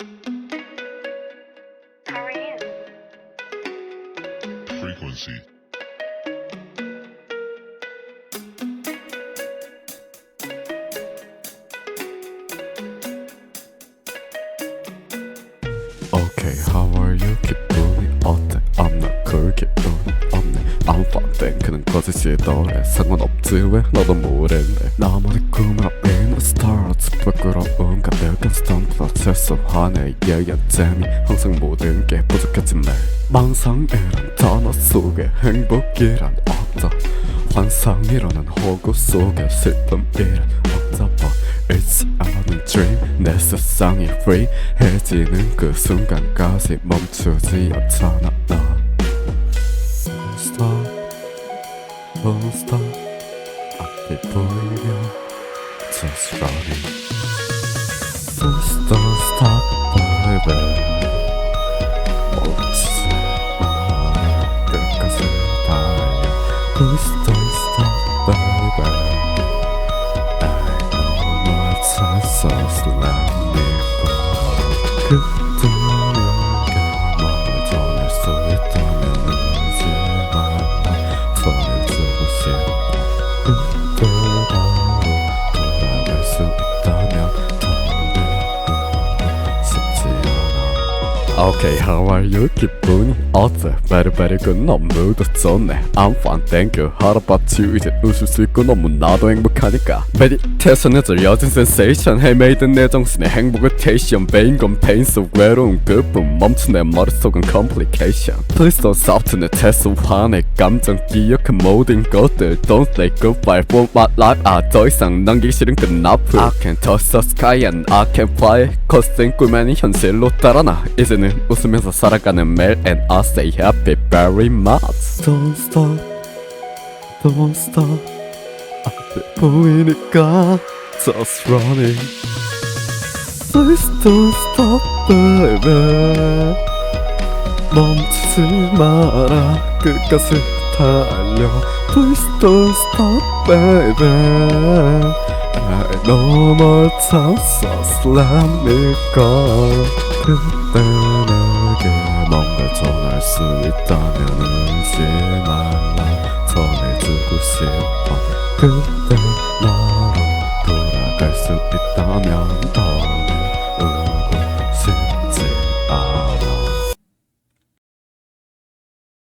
How are you? frequency. Okay, how are you? 기분이 어때? I'm not cool 기분이 없네 I'm fine 땡크는 거짓이더래 상관없지 왜 너도 모를래 나만의 꿈은 I'm in 스탬프라 최소한의 예의 재미 항상 모든 게 부족했지 매일 망상이란 단어 속에 행복이란 없다 환상이라는 허구 속에 슬픔이란 없다 It's a dream 내 세상이 free 해지는 그 순간까지 멈추지 않잖아 나 Stop Don't stop. 앞이 보이면 Just running. Don't stop Please don't stop baby I know my chances let me Okay, how are you? 기분이 어때? 베리베리 그 너무도 좋네 I'm fine, thank you. How about you? 이제 웃을 수 있고 너무 나도 행복하니까. 메디테이션에 들려진 센세이션 헤매이든 내 정신의 행복을 테이션 베인 건 페인 속 외로운 그뿐. 멈춘 내 머릿속은 complication. Please don't stop to 내 태소화내 감정 기억한 모든 것들. Don't say goodbye for my life. 아더 이상 남기기 싫은 끝나프 I can touch the sky and I can fly. 거센 꿈만이 현실로 따라나. 이제는 웃으면서 살아가는 매일 And I say happy very much Don't stop Don't stop 앞에 보이니까 Just running Please don't stop baby 멈추지 마라 끝까지 달려 Please don't stop baby I know more chances let me go 그때 내게 뭔가 전할 수 있다면 울지 말라 전해주고 싶어. 그때